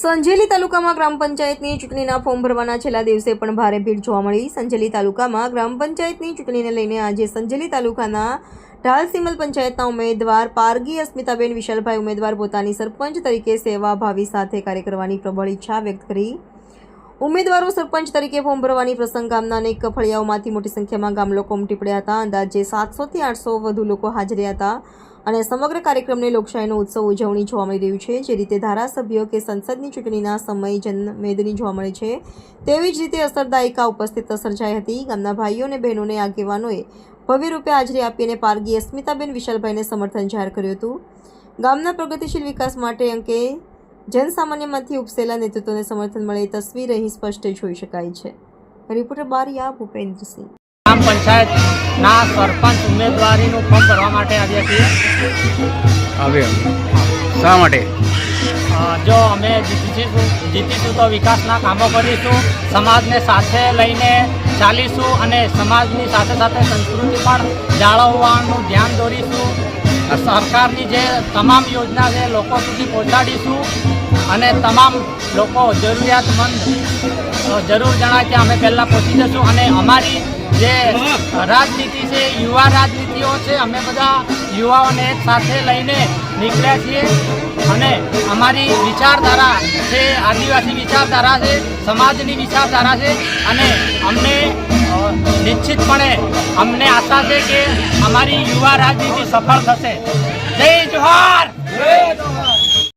સંજેલી તાલુકામાં ગ્રામ પંચાયતની ચૂંટણીના ફોર્મ ભરવાના છેલ્લા દિવસે પણ ભારે ભીડ જોવા મળી. સંજેલી તાલુકામાં ગ્રામ પંચાયતની ચૂંટણીને લઈને આજે સંજેલી તાલુકાના ઢાલસીમલ પંચાયતના ઉમેદવાર પારગી અસ્મિતાબેન, વિશાલભાઈ ઉમેદવાર પોતાની સરપંચ તરીકે સેવાભાવી સાથે કાર્ય કરવાની પ્રબળ ઈચ્છા વ્યક્ત કરી. ઉમેદવારો સરપંચ તરીકે ફોર્મ ભરવાની પ્રસંગ ગામના અનેક ફળિયાઓમાંથી મોટી સંખ્યામાં ગામ લોકો ઉમટી પડ્યા હતા. અંદાજે સાતસોથી આઠસો વધુ લોકો હાજર હતા. અને સમગ્ર કાર્યક્રમને લોકશાહીનો ઉત્સવ ઉજવણી જોવા મળી રહ્યું છે, જે રીતે ધારાસભ્યો કે સંસદની ચૂંટણીના સમય જનમેદની જોવા મળે છે, તેવી જ રીતે અસરદાયિકા ઉપસ્થિત સર્જાઈ હતી. ગામના ભાઈઓ અને બહેનોને આગેવાનોએ ભવ્ય રૂપે હાજરી આપી અને પારગી અસ્મિતાબેન વિશાલભાઈને સમર્થન જાહેર કર્યું હતું. ગામના પ્રગતિશીલ વિકાસ માટે અંકે જનસામાન્યમાંથી ઉપસેલા નેતૃત્વને સમર્થન મળે તસવીર અહીં સ્પષ્ટ જોઈ શકાય છે. રિપોર્ટર બારિયા ભૂપેન્દ્રસિંહ. ગ્રામ પંચાયતના સરપંચ ઉમેદવારીનું ફોર્મ ભરવા માટે આવ્યા છીએ. આવ્યા શા માટે? જો અમે જીતીશું જીતીશું તો વિકાસના કામો કરીશું સમાજને સાથે લઈને ચાલીશું અને સમાજની સાથે સાથે સંસ્કૃતિ પણ જાળવવાનું ધ્યાન દોરીશું. સરકારની જે તમામ યોજના છે લોકો સુધી પહોંચાડીશું અને તમામ લોકો જરૂરિયાતમંદ જરૂર જણાય કે અમે પહેલાં પહોંચી જશું અને અમારી જે રાજનીતિ છે, યુવા રાજનીતિઓ છે, અમે બધા યુવાઓને સાથે લઈને નીકળ્યા છીએ. અને અમારી વિચારધારા છે, આદિવાસી વિચારધારા છે, સમાજની વિચારધારા છે, અને અમને નિશ્ચિતપણે અમને આશા છે કે અમારી યુવા રાજનીતિ સફળ થશે. જય જોહાર!